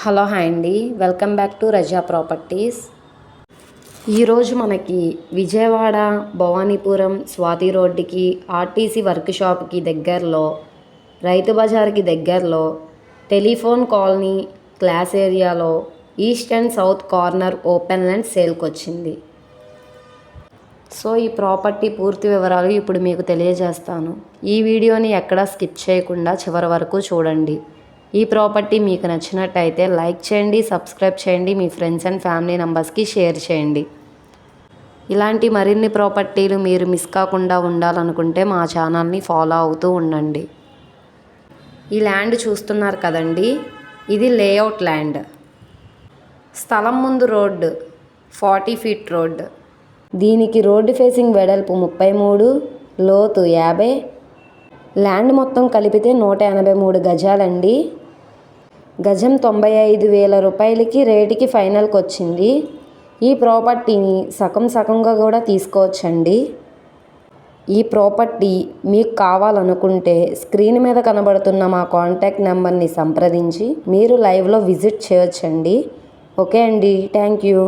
Hello hi అండి. Welcome back to Raza properties. ఈరోజు మనకి విజయవాడ భవానీపురం స్వాతి రోడ్డుకి ఆర్టీసీ వర్క్ షాప్కి దగ్గరలో రైతు బజార్కి దగ్గరలో టెలిఫోన్ కాలనీ క్లాస్ ఏరియాలో east and south corner open land సేల్కి వచ్చింది. సో ఈ ప్రాపర్టీ పూర్తి వివరాలు ఇప్పుడు మీకు తెలియజేస్తాను. ఈ వీడియోని ఎక్కడా స్కిప్ చేయకుండా చివరి వరకు చూడండి. ఈ ప్రాపర్టీ మీకు నచ్చినట్టయితే లైక్ చేయండి సబ్స్క్రైబ్ చేయండి మీ ఫ్రెండ్స్ అండ్ ఫ్యామిలీ మెంబర్స్కి షేర్ చేయండి. ఇలాంటి మరిన్ని ప్రాపర్టీలు మీరు మిస్ కాకుండా ఉండాలనుకుంటే మా ఛానల్ని ఫాలో అవుతూ ఉండండి. ఈ ల్యాండ్ చూస్తున్నారు కదండి? ఇది లేఅవుట్ ల్యాండ్. స్థలం ముందు రోడ్డు ఫార్టీ ఫీట్ రోడ్. దీనికి రోడ్డు ఫేసింగ్ వెడల్పు ముప్పై మూడు లోతు యాభై. ల్యాండ్ మొత్తం కలిపితే నూట ఎనభై మూడు గజాలండి. గజం తొంభై ఐదు వేల రూపాయలకి రేటుకి ఫైనల్కి వచ్చింది ఈ ప్రాపర్టీని సగం సగంగా కూడా తీసుకోవచ్చండి. ఈ ప్రాపర్టీ మీకు కావాలనుకుంటే స్క్రీన్ మీద కనబడుతున్న మా కాంటాక్ట్ నెంబర్ని సంప్రదించి మీరు లైవ్లో విజిట్ చేయొచ్చండి. ఓకే అండి. Thank you.